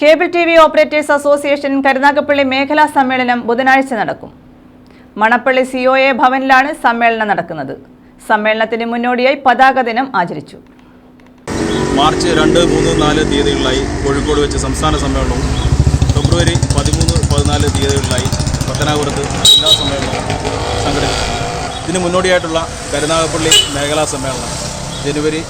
Cable T V operators association Karunagappally മേഖലാ സമ്മേളനം ബുധനാഴ്ച നടക്കും. മണപ്പള്ളി സി ഒ എ ഭവനിലാണ് സമ്മേളനം നടക്കുന്നത്. സമ്മേളനത്തിന് മുന്നോടിയായി പതാക ദിനം ആചരിച്ചു. മാർച്ച് രണ്ട് മൂന്ന് നാല് തീയതികളിലായി കോഴിക്കോട് വെച്ച് സംസ്ഥാന സമ്മേളനവും ഫെബ്രുവരി പതിമൂന്ന് പതിനാല് തീയതികളിലായി പത്തനാപുരത്ത് ജില്ലാ സമ്മേളനവും സംഘടിപ്പിച്ചു. ഇതിന് മുന്നോടിയായിട്ടുള്ള കരുനാഗപ്പള്ളി മേഖലാ സമ്മേളനം ജനുവരി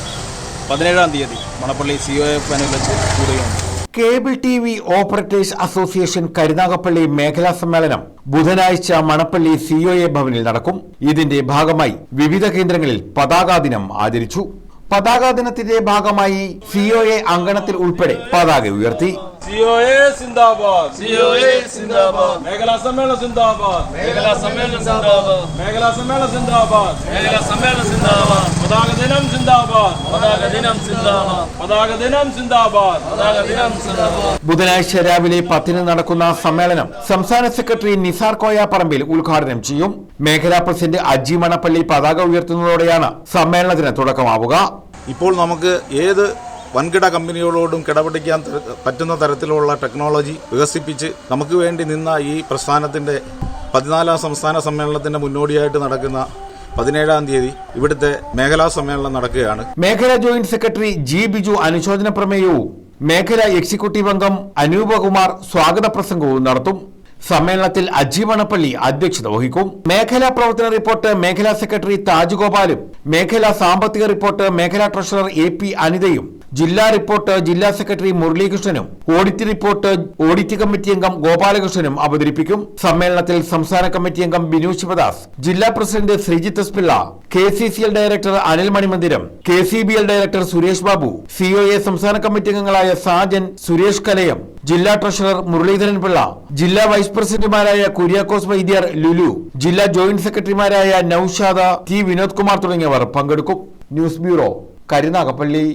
പതിനേഴാം തീയതി മണപ്പള്ളി സി ഒ എഫ് വെച്ച് കൂടുകയാണ്. Cable T V operators association Karunagappally മേഖലാ സമ്മേളനം ബുധനാഴ്ച മണപ്പള്ളി സിഒഎ ഭവനിൽ നടക്കും. ഇതിന്റെ ഭാഗമായി വിവിധ കേന്ദ്രങ്ങളിൽ പതാകാ ദിനം ആചരിച്ചു. പതാകാ ദിനത്തിന്റെ ഭാഗമായി സിഒഎ അങ്കണത്തിൽ ഉൾപ്പെടെ പതാക ഉയർത്തി. സി ഒ എ സിന്ദാബാദ്. സിഒഎ സിന്ദാബാദ്. മേഖലാ സമ്മേളന സിന്ദാബാദ്. മേഖലാ സമ്മേളനം പതാക ദിനം സിന്ദാബാദ്. പതാക ദിനം സിന്ദാബാദ്. പതാക ദിനം സിന്ദാബാദ്. പതാക ദിനം സിന്ദാബാദ്. ബുധനാഴ്ച രാവിലെ പത്തിന് നടക്കുന്ന സമ്മേളനം സംസ്ഥാന സെക്രട്ടറി നിസാർ കോയ പറമ്പിൽ ഉദ്ഘാടനം ചെയ്യും. മേഖലാ പ്രസിഡന്റ് അജി മണപ്പള്ളി പതാക ഉയർത്തുന്നതോടെയാണ് സമ്മേളനത്തിന് തുടക്കമാവുക. ഇപ്പോൾ നമുക്ക് ഏത് വൻകിട കമ്പനികളോടും കിടപിടിക്കാൻ പറ്റുന്ന തരത്തിലുള്ള ടെക്നോളജി വികസിപ്പിച്ച് നമുക്ക് വേണ്ടി നിന്ന ഈ പ്രസ്ഥാനത്തിന്റെ പതിനാലാം സംസ്ഥാന സമ്മേളനത്തിന്റെ മുന്നോടിയായിട്ട് നടക്കുന്ന പതിനേഴാം തീയതി ഇവിടുത്തെ മേഖലാ സമ്മേളനം നടക്കുകയാണ്. മേഖലാ ജോയിന്റ് സെക്രട്ടറി ജി ബിജു അനുശോചന പ്രമേയവും മേഖലാ എക്സിക്യൂട്ടീവ് അംഗം അനൂപകുമാർ സ്വാഗത പ്രസംഗവും നടത്തും. സമ്മേളനത്തിൽ അജീവണപ്പള്ളി അധ്യക്ഷത വഹിക്കും. മേഖലാ പ്രവർത്തന റിപ്പോർട്ട് മേഖലാ സെക്രട്ടറി താജ് ഗോപാലും. മേഖലാ സാമ്പത്തിക റിപ്പോർട്ട് മേഖലാ ട്രഷറർ എ പി അനിതയും. ജില്ലാ റിപ്പോർട്ട് ജില്ലാ സെക്രട്ടറി മുരളീകൃഷ്ണനും ഓഡിറ്റ് റിപ്പോർട്ട് ഓഡിറ്റ് കമ്മിറ്റി അംഗം ഗോപാലകൃഷ്ണനും അവതരിപ്പിക്കും. സമ്മേളനത്തിൽ സംസ്ഥാന കമ്മിറ്റി അംഗം ബിനു ശിവദാസ് ജില്ലാ president Sreejith S Pillai K C C L director Anil Manimandiram K C B L director Suresh Babu COA സംസ്ഥാന കമ്മിറ്റി അംഗങ്ങളായ സാജൻ സുരേഷ് കലയം ജില്ലാ ട്രഷറർ മുരളീധരൻ പിള്ള ജില്ലാ വൈസ് പ്രസിഡന്റുമാരായ കുര്യാക്കോസ് വൈദ്യർ ലുലു ജില്ലാ ജോയിന്റ് സെക്രട്ടറിമാരായ നൌഷാദ ടി വിനോദ് കുമാർ തുടങ്ങിയവർ പങ്കെടുക്കും. News bureau Karunagappally.